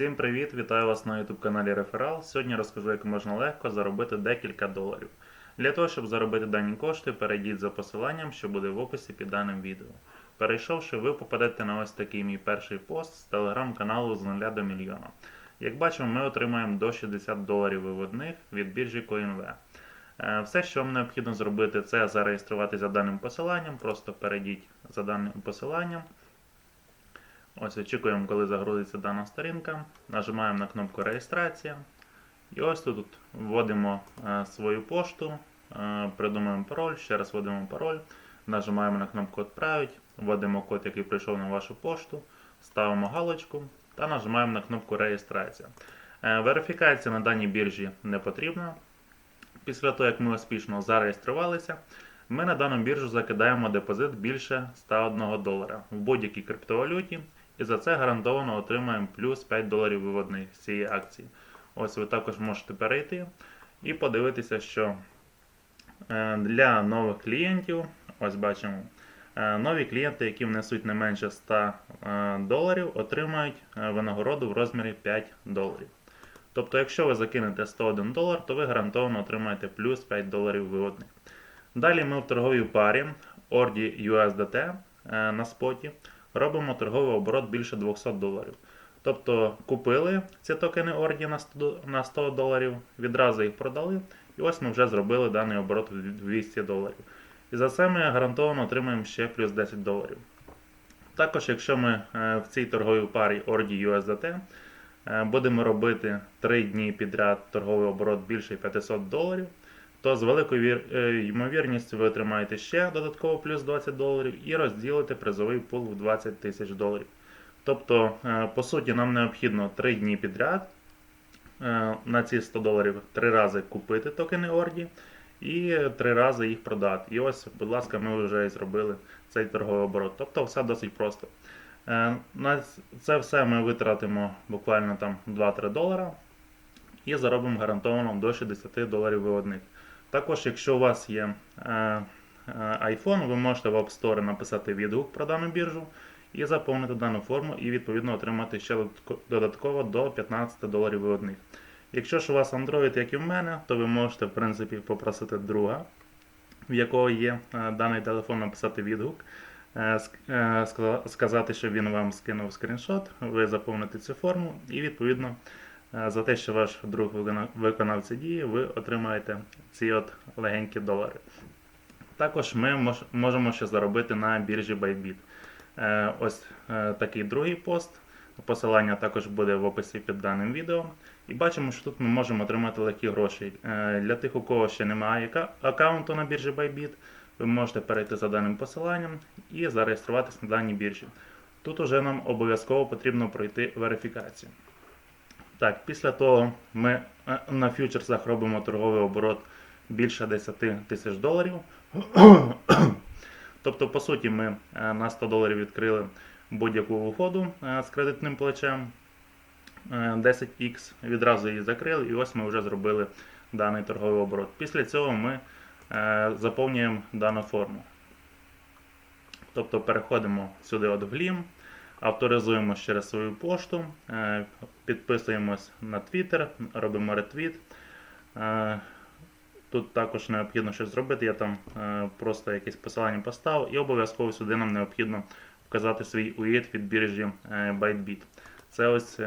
Всім привіт! Вітаю вас на YouTube каналі Реферал. Сьогодні розкажу, як можна легко заробити декілька доларів. Для того, щоб заробити дані кошти, перейдіть за посиланням, що буде в описі під даним відео. Перейшовши, ви попадете на ось такий мій перший пост з телеграм-каналу з 0 до мільйона. Як бачимо, ми отримаємо до 60 доларів виводних від біржі CoinV. Е, Все, що вам необхідно зробити, це зареєструватися за даним посиланням. Просто перейдіть за даним посиланням. Ось очікуємо, коли загрузиться дана сторінка. Нажимаємо на кнопку реєстрація. І ось тут вводимо е, свою пошту, е, придумаємо пароль, ще раз вводимо пароль, нажимаємо на кнопку Отправить, вводимо код, який прийшов на вашу пошту, ставимо галочку та нажимаємо на кнопку Реєстрація. Е, Верифікація на даній біржі не потрібна. Після того, як ми успішно зареєструвалися, ми на дану біржу закидаємо депозит більше 101 долара в будь-якій криптовалюті, і за це гарантовано отримаємо плюс 5 доларів виводних з цієї акції. Ось ви також можете перейти і подивитися, що е, для нових клієнтів, ось бачимо, е, нові клієнти, які внесуть не менше 100 е, доларів, отримають винагороду в розмірі 5 доларів. Тобто, якщо ви закинете 101 долар, то ви гарантовано отримаєте плюс 5 доларів виводних. Далі ми в торговій парі Ordi USDT на споті робимо торговий оборот більше 200 доларів. Тобто купили ці токени Ordi на 100 доларів, відразу їх продали, і ось ми вже зробили даний оборот в 200 доларів. І за це ми гарантовано отримаємо ще плюс 10 доларів. Також, якщо ми е, в цій торговій парі Ordi USDT е, будемо робити 3 дні підряд торговий оборот більше 500 доларів, то з великою е, ймовірністю ви отримаєте ще додатково плюс 20 доларів і розділите призовий пул в 20 тисяч доларів. Тобто, е, по суті, нам необхідно 3 дні підряд е, на ці 100 доларів 3 рази купити токени Орді і 3 рази їх продати. І ось, будь ласка, ми вже і зробили цей торговий оборот. Тобто все досить просто. На це все ми витратимо буквально там 2-3 долара і заробимо гарантовано до 60 доларів виводних. Також, якщо у вас є е, е, iPhone, ви можете в App Store написати відгук про дану біржу і заповнити дану форму, і відповідно отримати ще додатково до 15 доларів виводних. Якщо ж у вас Android, як і в мене, то ви можете в принципі попросити друга, в якого є е, даний телефон, написати відгук, ск- сказа- сказати, що він вам скинув скріншот, ви заповните цю форму і відповідно. Е, За те, що ваш друг виконав ці дії, ви отримаєте ці от легенькі долари. Також ми мож- можемо ще заробити на біржі Bybit. Е, Ось е, такий другий пост. Посилання також буде в описі під даним відео. І бачимо, що тут ми можемо отримати легкі гроші. Для тих, у кого ще немає аккаунту на біржі Bybit, ви можете перейти за даним посиланням і зареєструватися на даній біржі. Тут уже нам обов'язково потрібно пройти верифікацію. Так, після того ми е, на фьючерсах робимо торговий оборот більше 10 тисяч доларів. тобто, по суті, ми е, на 100 доларів відкрили будь-яку угоду е, з кредитним плечем е, 10x, відразу її закрили, і ось ми вже зробили даний торговий оборот. Після цього ми заповнюємо дану форму. Тобто переходимо сюди от в Глім, авторизуємо через свою пошту, е, підписуємось на Twitter, робимо ретвіт. Е, Тут також необхідно щось зробити, я там е, просто якесь посилання поставив, і обов'язково сюди нам необхідно вказати свій UID від біржі ByteBit. Це ось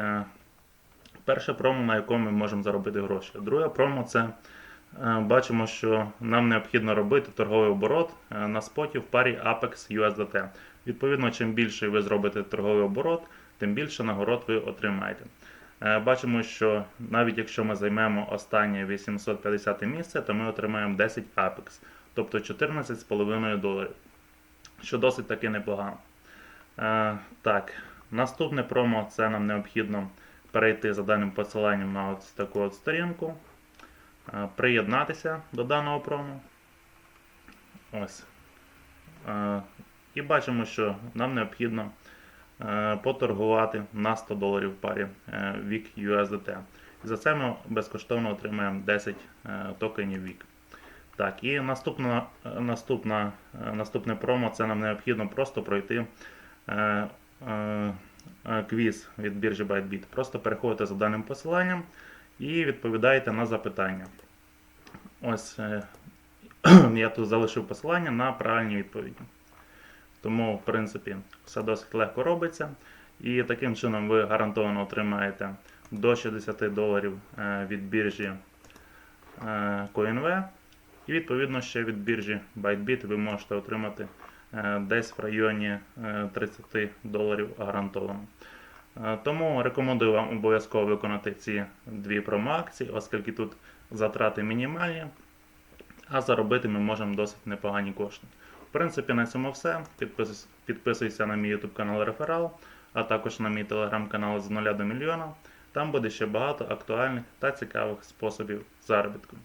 перше промо, на якому ми можемо заробити гроші. Друге промо це бачимо, що нам необхідно робити торговий оборот е, на споті в парі Apex USDT. Відповідно, чим більше ви зробите торговий оборот, тим більше нагород ви отримаєте. Е, Бачимо, що навіть якщо ми займемо останнє 850 місце, то ми отримаємо 10 Apex, тобто 14,5 доларів, що досить таки непогано. Е, Так, наступне промо це нам необхідно перейти за даним посиланням на ось таку от сторінку, е, приєднатися до даного промо. Ось. Е, І бачимо, що нам необхідно е, поторгувати на 100 доларів в парі е, VIC USDT. За це ми безкоштовно отримаємо 10 е, токенів VIC. Так, і наступна, е, наступна, е, наступне промо це нам необхідно просто пройти е, е, е, квіз від біржі ByteBit. Просто переходите за даним посиланням і відповідаєте на запитання. Ось е, я тут залишив посилання на правильні відповіді. Тому, в принципі, все досить легко робиться. І таким чином ви гарантовано отримаєте до 60 доларів е, від біржі е, CoinV. І відповідно ще від біржі ByteBit ви можете отримати десь в районі е, 30 доларів гарантовано. Е, Тому рекомендую вам обов'язково виконати ці дві промо-акції, оскільки тут затрати мінімальні, а заробити ми можемо досить непогані кошти. В принципі, на цьому все. Підписуйся на мій YouTube канал Реферал, а також на мій телеграм-канал з 0 до мільйона. Там буде ще багато актуальних та цікавих способів заробітку.